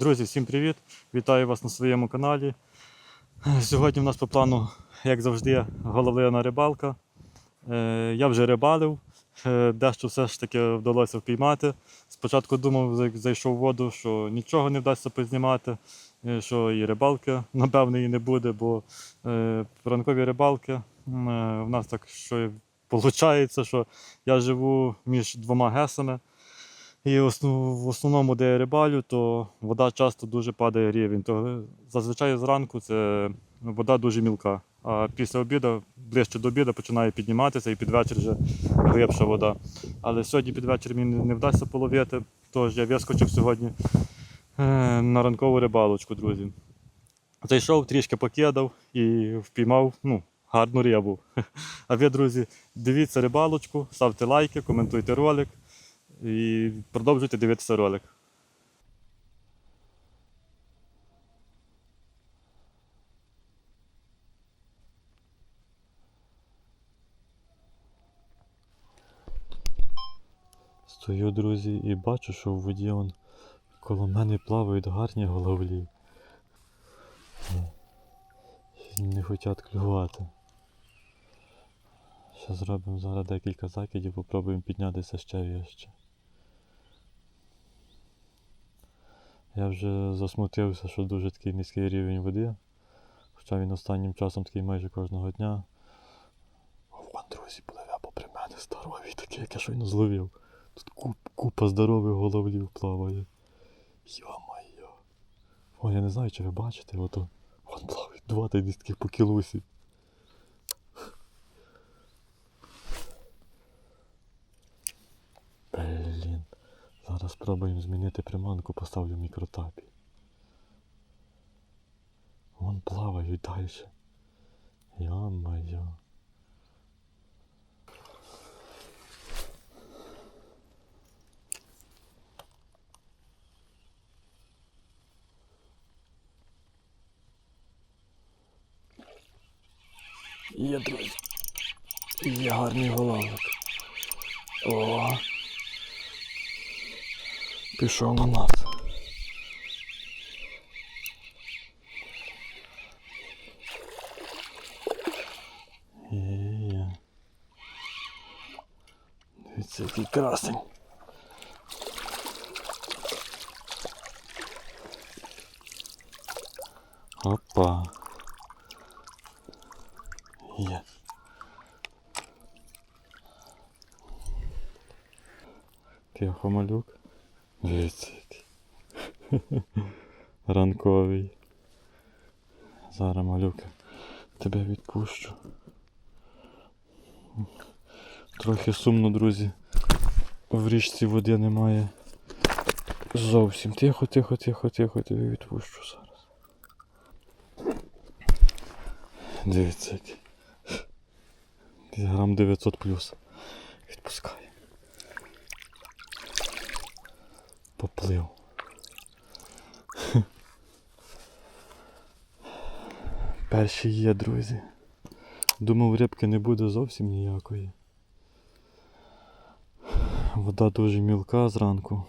Друзі, всім привіт! Вітаю вас на своєму каналі. Сьогодні в нас по плану, як завжди, головлена рибалка. Е, Я вже рибалив, е, дещо все ж таки вдалося впіймати. Спочатку думав, як зайшов в воду, що нічого не вдасться познімати, е, що і рибалки, напевно, і не буде, бо ранкові рибалки в нас так що виходить, що я живу між двома гесами. І в основному, де я рибалю, то вода часто дуже падає рівень. То зазвичай зранку це вода дуже мілка. А після обіду, ближче до обіду, починає підніматися і під вечір вже глибша вода. Але сьогодні під вечір мені не вдасться половити, тож я вискочив сьогодні е, на ранкову рибалочку, друзі. Зайшов, трішки покидав і впіймав ну, гарну рибу. А ви, друзі, дивіться рибалочку, ставте лайки, коментуйте ролик і продовжуйте дивитися ролик. Стою, друзі, і бачу, що в воді он коло мене плавають гарні головлі. Не хочуть клювати. Ще зробимо зараз декілька закидів, попробуємо піднятися ще вище. Я вже засмутився, що дуже такий низький рівень води. Хоча він останнім часом такий майже кожного дня. Вон, друзі, пливе попри мене здоровий такий, як я щойно зловив. Тут куп, купа здорових головлів плаває. Йо-моє. О, я не знаю, чи ви бачите, ото. Вон плавають два та десь таких по кілусі. Блін. Зараз спробуємо змінити приманку, поставлю мікротапі. Вон плавають далі. Йо-моє. Є, друзі. Є гарний головник. О. Пішов на нас. Є. Дивіться, який красень. Опа. Є. Тихо, малюк. Дивіться який. Ранковий. Зараз малюка. Тебе відпущу. Трохи сумно, друзі. В річці води немає. Зовсім. Тихо, тихо, тихо, тихо, тебе відпущу зараз. Дивіться Грам 900 плюс. Відпускає. Поплив. Перші є, друзі. Думав, рибки не буде зовсім ніякої. Вода дуже мілка зранку.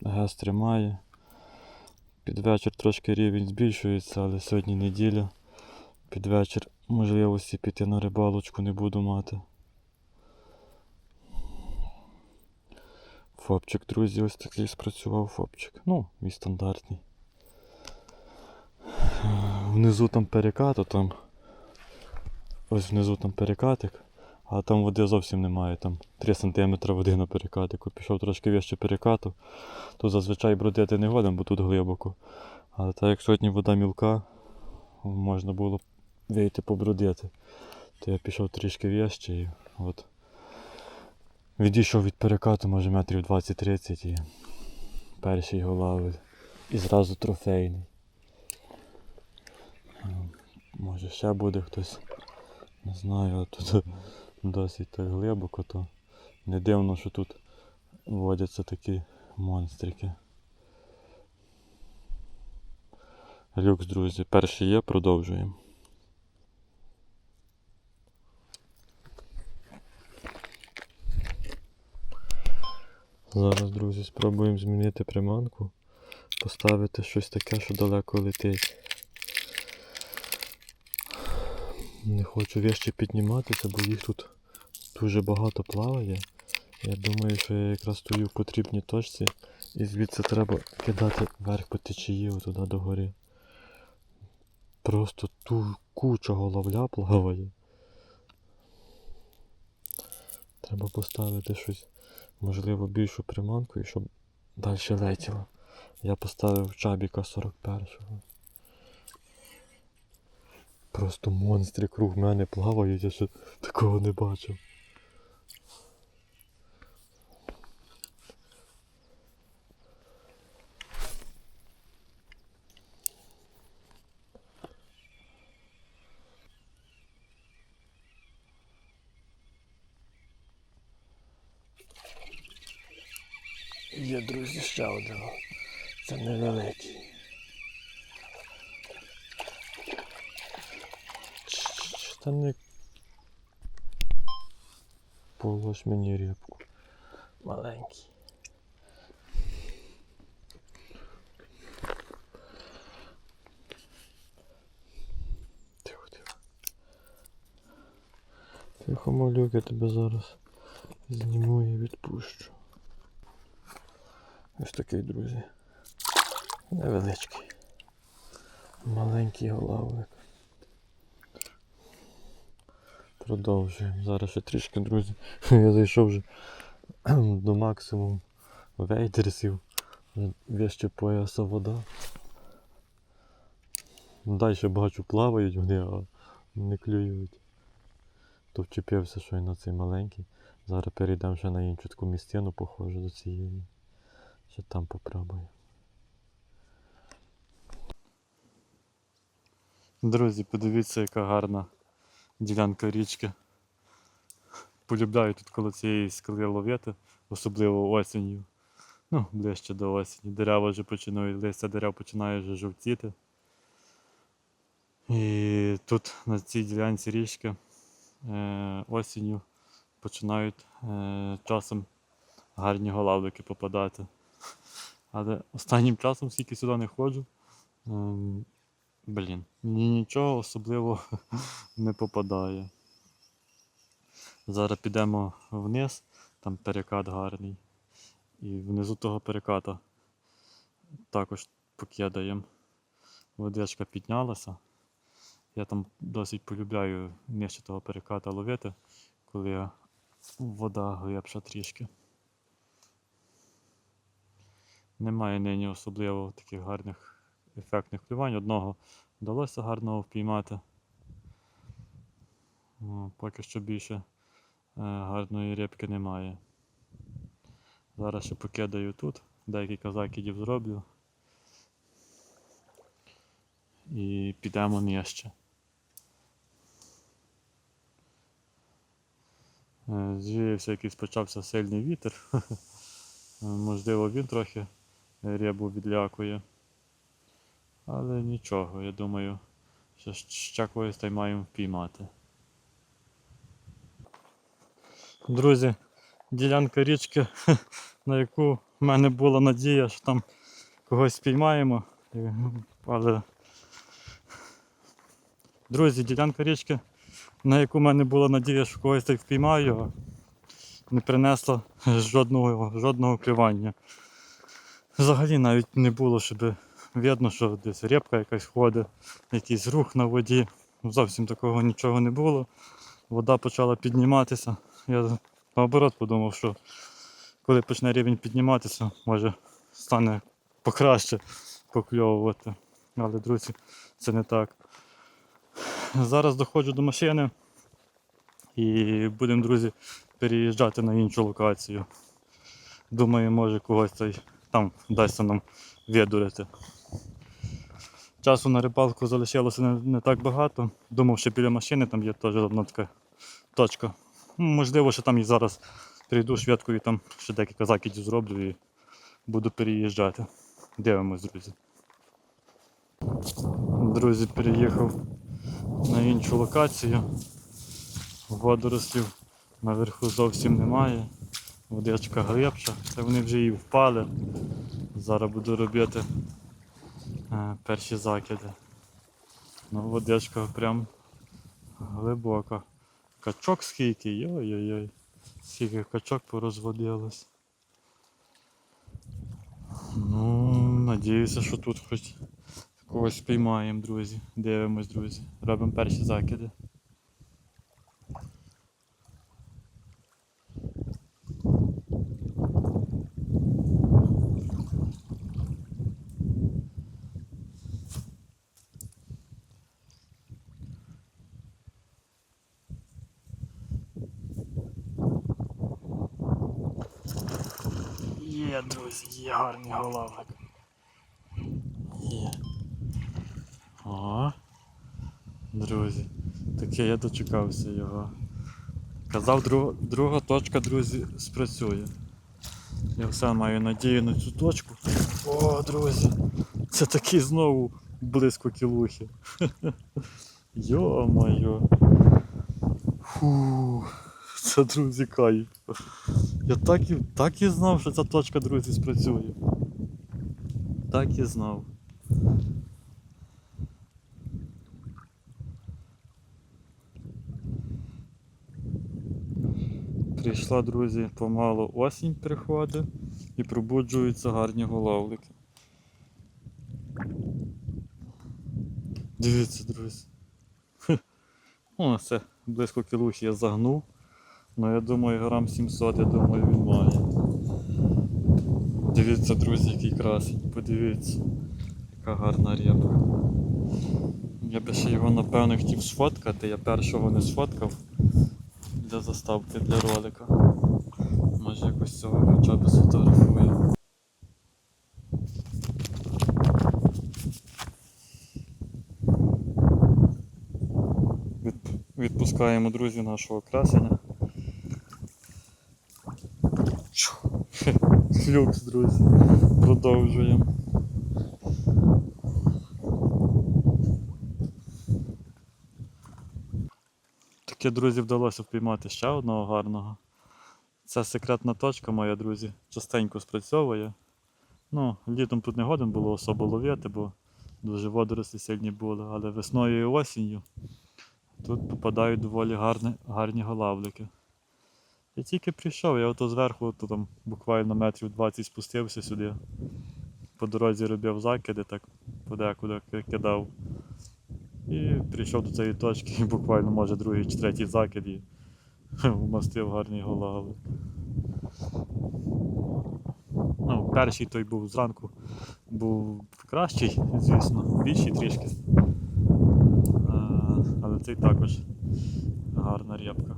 Газ тримає. Під вечір трошки рівень збільшується, але сьогодні неділя. Під вечір можливості піти на рибалочку не буду мати. Фопчик, друзі, ось такий спрацював фопчик. Ну, мій стандартний. Внизу там перекат, а там. Ось внизу там перекатик, а там води зовсім немає. Там 3 см води на перекатику. Пішов трошки вище перекату. Тут зазвичай бродити не годен, бо тут глибоко. Але так як сьогодні вода мілка, можна було вийти побродити. То я пішов трішки вище і от. Відійшов від перекату, може метрів 20-30 і перший його ловив. І зразу трофейний. Ще буде хтось. Не знаю, тут досить так глибоко, то не дивно, що тут водяться такі монстрики. Люкс, друзі, перший є, продовжуємо. Зараз, друзі, спробуємо змінити приманку. поставити щось таке, що далеко летить. Не хочу вище підніматися, бо їх тут дуже багато плаває. Я думаю, що я якраз стою в потрібній точці і звідси треба кидати вверх по течії туди до гори. Просто ту куча головля плаває. Треба поставити щось, можливо, більшу приманку і щоб далі летіло. Я поставив чабіка 41-го. Просто монстри круг мене плавають, я ще такого не бачив. Є, друзі, ще один. Це невеликий. Та не полож мені рибку. Маленький. Тихо, тихо. Тихо, малюк, я тебе зараз зніму і відпущу. Ось такий, друзі. Невеличкий. Маленький головник. Продовжуємо. Зараз ще трішки, друзі. Я зайшов вже до максимуму вейдерсів. Вище пояса вода. Далі бачу плавають вони, а не клюють. То вчепився щойно цей маленький. Зараз перейдемо ще на іншу таку містину, похожу до цієї. Ще там попробую. Друзі, подивіться, яка гарна ділянка річки. Полюбляю тут коло цієї скали ловити, особливо осінню. Ну, ближче до осені. Дерева вже починають, листя дерев починає вже жовтіти. І тут на цій ділянці річки е, осінню починають е, часом гарні голавлики попадати. Але останнім часом, скільки сюди не ходжу, ем, блін, нічого особливо не попадає. Зараз підемо вниз, там перекат гарний. І внизу того переката також покидаємо. Водичка піднялася. Я там досить полюбляю нижче того переката ловити, коли вода глибша трішки. Немає нині особливо таких гарних ефектних клювань. Одного вдалося гарного впіймати. Поки що більше е, гарної рибки немає. Зараз ще покидаю тут, декілька закидів зроблю. І підемо нижче. Е, Звіявся якийсь почався сильний вітер. Можливо, він трохи рибу відлякує. Але нічого, я думаю, що ще когось та маємо впіймати. Друзі, ділянка річки, на яку в мене була надія, що там когось спіймаємо. Але друзі, ділянка річки, на яку в мене була надія, що когось та й впіймаю, не принесла жодного, жодного клювання. Взагалі навіть не було, щоб видно, що десь рибка якась ходить, якийсь рух на воді. Зовсім такого нічого не було. Вода почала підніматися. Я наоборот подумав, що коли почне рівень підніматися, може стане покраще покльовувати. Але, друзі, це не так. Зараз доходжу до машини і будемо, друзі, переїжджати на іншу локацію. Думаю, може когось там вдасться нам видурити. Часу на рибалку залишилося не, не так багато. Думав, що біля машини там є теж одна така точка. Ну, Можливо, що там і зараз прийду швидко там ще декілька закидів зроблю і буду переїжджати. Дивимось, друзі. Друзі, переїхав на іншу локацію. Водорослів наверху зовсім немає. Водичка глибша, це вони вже і впали. Зараз буду робити перші закиди. Ну, водичка прям глибока. Качок скільки, йой-йой-йой. Скільки качок порозводилось. Ну, надіюся, що тут хоч когось спіймаємо, друзі. Дивимось, друзі. Робимо перші закиди. Є, друзі, є гарний головник. Є. О, друзі, таке я дочекався його. Казав, друга, друга точка, друзі, спрацює. Я все маю надію на цю точку. О, друзі, це такий знову близько кілухи. Йо-моє. Фу, це друзі кайф. Я так і, так і знав, що ця точка, друзі, спрацює. Так і знав. Прийшла, друзі, помалу осінь приходить і пробуджуються гарні головлики. Дивіться, друзі. О, це близько кілухи я загнув. Ну я думаю, грам 700, я думаю, він має. Дивіться, друзі, який красень. Подивіться, яка гарна рябка. Я би ще його напевно хотів сфоткати, я першого не сфоткав для заставки для ролика. Може якось цього хоча б сфотографую. Відпускаємо, друзі, нашого красення. Люкс, друзі. Продовжуємо. Таке, друзі, вдалося впіймати ще одного гарного. Це секретна точка моя, друзі. Частенько спрацьовує. Ну, літом тут не годен було особо ловити, бо дуже водорослі сильні були, але весною і осінню тут попадають доволі гарні, гарні голавлики. Я тільки прийшов, я ото зверху, то там буквально метрів 20 спустився сюди. По дорозі робив закиди, так подекуди кидав. І прийшов до цієї точки, і буквально, може, другий чи третій закид і вмастив гарний голавлик. Ну, перший той був зранку, був кращий, звісно, більший трішки. А, але цей також гарна рябка.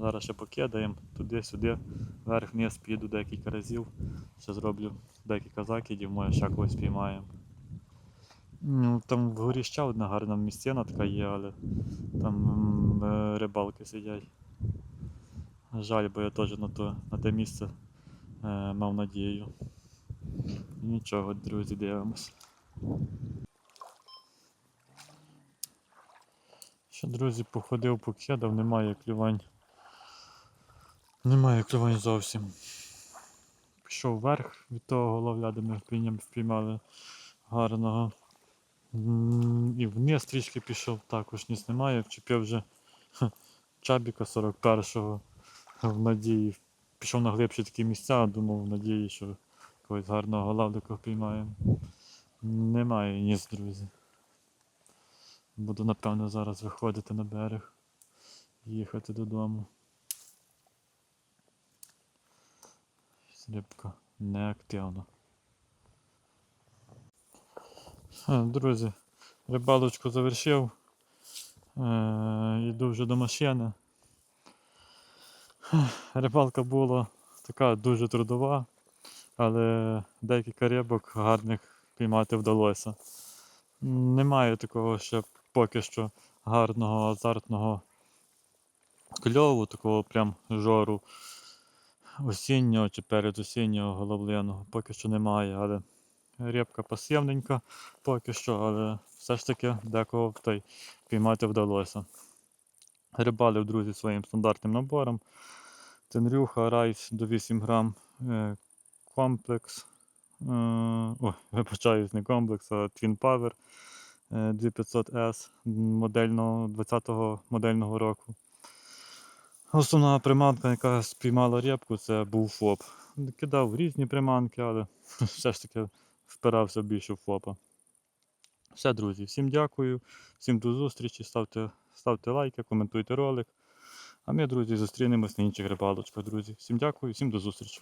Зараз ще покидаємо туди-сюди, вверх-вниз піду декілька разів. Ще зроблю декілька закидів, може ще когось піймаємо. Ну, Там вгорі ще одна гарна місцина така є, але там е, рибалки сидять. Жаль, бо я теж на, то, на те місце е, мав надію. Нічого, друзі, дивимось. Ще, друзі, походив, покидав, немає клювань. Немає клювань зовсім. Пішов вверх від того головля, де ми впіймали гарного. І вниз трішки пішов, також ніс немає, вчепив вже чабіка 41-го в надії. Пішов на глибші такі місця, думав в надії, що якогось гарного голавлика впіймаємо. Немає ніс, друзі. Буду напевно зараз виходити на берег і їхати додому. Рибка неактивна. Е, Друзі, рибалочку завершив. Е, Йду вже до машини. Рибалка була така дуже трудова, але декілька рибок гарних піймати вдалося. Немає такого ще поки що гарного азартного кльову, такого прям жору осіннього чи передосіннього головленого. Поки що немає, але рибка пасивненька поки що, але все ж таки декого той піймати вдалося. Рибалив, друзі, своїм стандартним набором. Тенрюха, райс до 8 грам, е, комплекс. Е, ой, вибачаюсь, не комплекс, а Twin Power е, 2500S модельного, 20-го модельного року. Основна приманка, яка спіймала репку, це був ФОП. Кидав різні приманки, але все ж таки впирався більше в ФОПа. Все, друзі, всім дякую, всім до зустрічі. Ставте, ставте лайки, коментуйте ролик. А ми, друзі, зустрінемось на інших рибалочках, друзі. Всім дякую, всім до зустрічі.